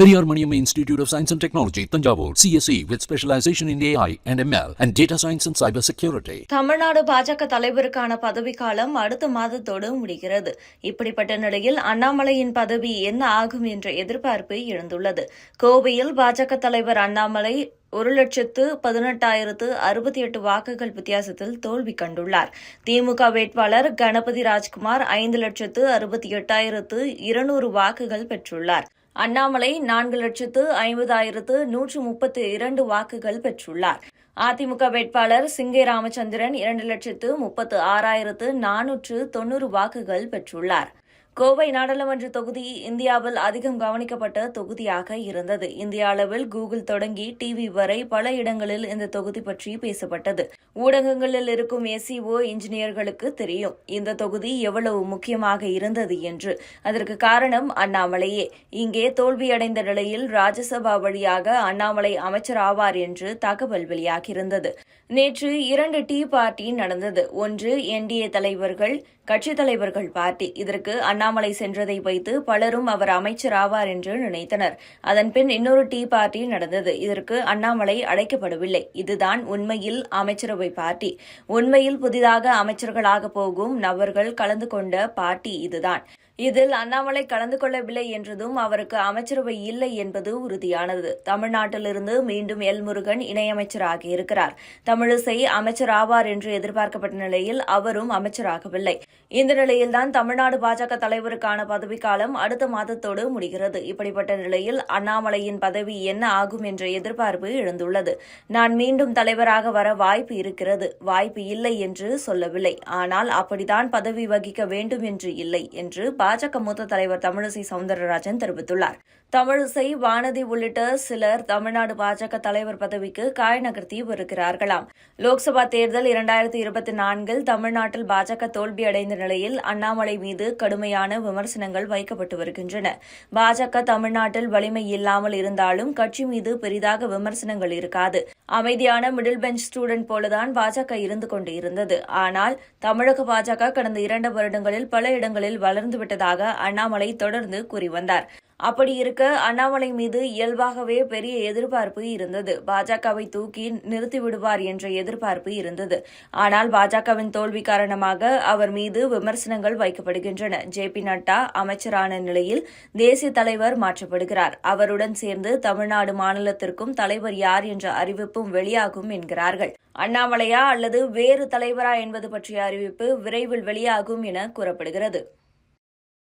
Periyar Maniam institute of science and technology Thanjavur CSE with specialisation in AI and ML and data science and cyber security Tamil Nadu பாஜக தலைவருக்கான பதவிக்காலம் அடுத்த மாதத்தோடு முடிகிறது. இப்படிப்பட்ட நிலையில் அண்ணாமலையின் பதவி என்ன ஆகும் என்ற எதிர்பார்ப்பு எழுந்துள்ளது. கோவையில் பாஜக தலைவர் அண்ணாமலை ஒரு லட்சத்து பதினெட்டாயிரத்து அறுபத்தி எட்டு வாக்குகள் வித்தியாசத்தில் தோல்வி கண்டுள்ளார். திமுக வேட்பாளர் கணபதி ராஜ்குமார் ஐந்து லட்சத்து அறுபத்தி எட்டாயிரத்து இருநூறு வாக்குகள் பெற்றுள்ளார். அண்ணாமலை நான்கு லட்சத்து ஐம்பதாயிரத்து நூற்று முப்பத்தி இரண்டு வாக்குகள் பெற்றுள்ளார். அதிமுக வேட்பாளர் சிங்கை ராமச்சந்திரன் இரண்டு லட்சத்து முப்பத்து ஆறாயிரத்து நானூற்று தொன்னூறு வாக்குகள் பெற்றுள்ளார். கோவை நாடாளுமன்ற தொகுதி இந்தியாவில் அதிகம் கவனிக்கப்பட்ட தொகுதியாக இருந்தது. இந்திய அளவில் கூகுள் தொடங்கி டிவி வரை பல இடங்களில் இந்த தொகுதி பற்றி பேசப்பட்டது. ஊடகங்களில் இருக்கும் எஸ்இஓ இன்ஜினியர்களுக்கு தெரியும். இந்த தொகுதி எவ்வளவு முக்கியமாக இருந்தது என்று. அதற்கு காரணம் அண்ணாமலையே. இங்கே தோல்வியடைந்த நிலையில் ராஜ்யசபா வழியாக அண்ணாமலை அமைச்சர் ஆவார் என்று தகவல் வெளியாகியிருந்தது. நேற்று இரண்டு டீ பார்ட்டி நடந்தது. ஒன்று என்டிஏ தலைவர்கள் கட்சித் தலைவர்கள் பார்ட்டி. இதற்கு அண்ணா அண்ணாமலை சென்றதை வைத்து பலரும் அவர் அமைச்சர் ஆவார் என்று நினைத்தனர். அதன்பின் இன்னொரு டீ பார்ட்டி நடந்தது. இதற்கு அண்ணாமலை அழைக்கப்படவில்லை. இதுதான் உண்மையில் அமைச்சரவை பார்ட்டி. உண்மையில் புதிதாக அமைச்சர்களாக போகும் நபர்கள் கலந்து கொண்ட பார்ட்டி இதுதான். இதில் அண்ணாமலை கலந்து கொள்ளவில்லை என்றதும் அவருக்கு அமைச்சரவை இல்லை என்பது உறுதியானது. தமிழ்நாட்டிலிருந்து மீண்டும் எல் முருகன் இணையமைச்சராக இருக்கிறார். தமிழிசை அமைச்சர் ஆவார் என்று எதிர்பார்க்கப்பட்ட நிலையில் அவரும் அமைச்சராகவில்லை. இந்த நிலையில்தான் தமிழ்நாடு பாஜக தலைவருக்கான பதவிக்காலம் அடுத்த மாதத்தோடு முடிகிறது. இப்படிப்பட்ட நிலையில் அண்ணாமலையின் பதவி என்ன ஆகும் என்ற எதிர்பார்ப்பு எழுந்துள்ளது. நான் மீண்டும் தலைவராக வர வாய்ப்பு இருக்கிறது. வாய்ப்பு இல்லை என்று சொல்லவில்லை. ஆனால் அப்படித்தான் பதவி வகிக்க வேண்டும் என்று இல்லை என்று பாஜக மூத்த தலைவர் தமிழிசை சவுந்தரராஜன் தெரிவித்துள்ளார். தமிழிசை வானதி உள்ளிட்ட சிலர் தமிழ்நாடு பாஜக தலைவர் பதவிக்கு காய் நகர்த்தி வருகிறார்களாம். லோக்சபா தேர்தல் இரண்டாயிரத்தி இருபத்தி நான்கில் தமிழ்நாட்டில் பாஜக தோல்வியடைந்த நிலையில் அண்ணாமலை மீது கடுமையான விமர்சனங்கள் வைக்கப்பட்டு வருகின்றன. பாஜக தமிழ்நாட்டில் வலிமை இல்லாமல் இருந்தாலும் கட்சி மீது பெரிதாக விமர்சனங்கள் இருக்காது. அமைதியான மிடில் பெஞ்ச் ஸ்டூடெண்ட் போலதான் பாஜக இருந்து கொண்டு இருந்தது ஆனால் தமிழக பாஜக கடந்த இரண்டு வருடங்களில் பல இடங்களில் வளர்ந்துவிட்டது விட்டதாக அண்ணாமலை தொடர்ந்து கூறி வந்தார். அப்படி இருக்க அண்ணாமலை மீது இயல்பாகவே பெரிய எதிர்பார்ப்பு இருந்தது. பாஜகவை தூக்கி நிறுத்திவிடுவார் என்ற எதிர்பார்ப்பு இருந்தது. ஆனால் பாஜகவின் தோல்வி காரணமாக அவர் மீது விமர்சனங்கள் வைக்கப்படுகின்றன. ஜே பி நட்டா அமைச்சரான நிலையில் தேசிய தலைவர் மாற்றப்படுகிறார். அவருடன் சேர்ந்து தமிழ்நாடு மாநிலத்திற்கும் தலைவர் யார் என்ற அறிவிப்பும் வெளியாகும் என்கிறார்கள். அண்ணாமலையா அல்லது வேறு தலைவரா என்பது பற்றிய அறிவிப்பு விரைவில் வெளியாகும் என கூறப்படுகிறது.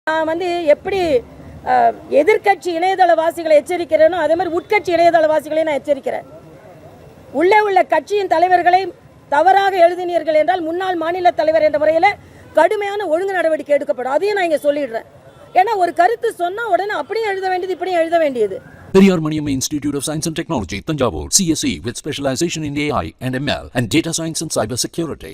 நான் வந்து எப்படி எதிர்கட்சி இணையதளவாசிகளை எச்சரிக்கிறேனோ அதே மாதிரி உட்கட்சி இணையதளவாசிகளையும் நான் எச்சரிக்கிறேன். உள்ளே உள்ள கட்சியின் தலைவர்களை தவறாக எழுதினீர்கள் என்றால் முன்னாள் மாநில தலைவர் என்ற முறையில் கடுமையான ஒழுங்கு நடவடிக்கை எடுக்கப்படும். அதையும் நான் இங்கே சொல்லிடுறேன். ஏன்னா ஒரு கருத்து சொன்னால் உடனே அப்படியும் எழுத வேண்டியது இப்படியும் எழுத வேண்டியது. Periyar Maniam Institute of Science and Technology, Tanjavur, CSE with specialization in AI and ML and data science and cyber security.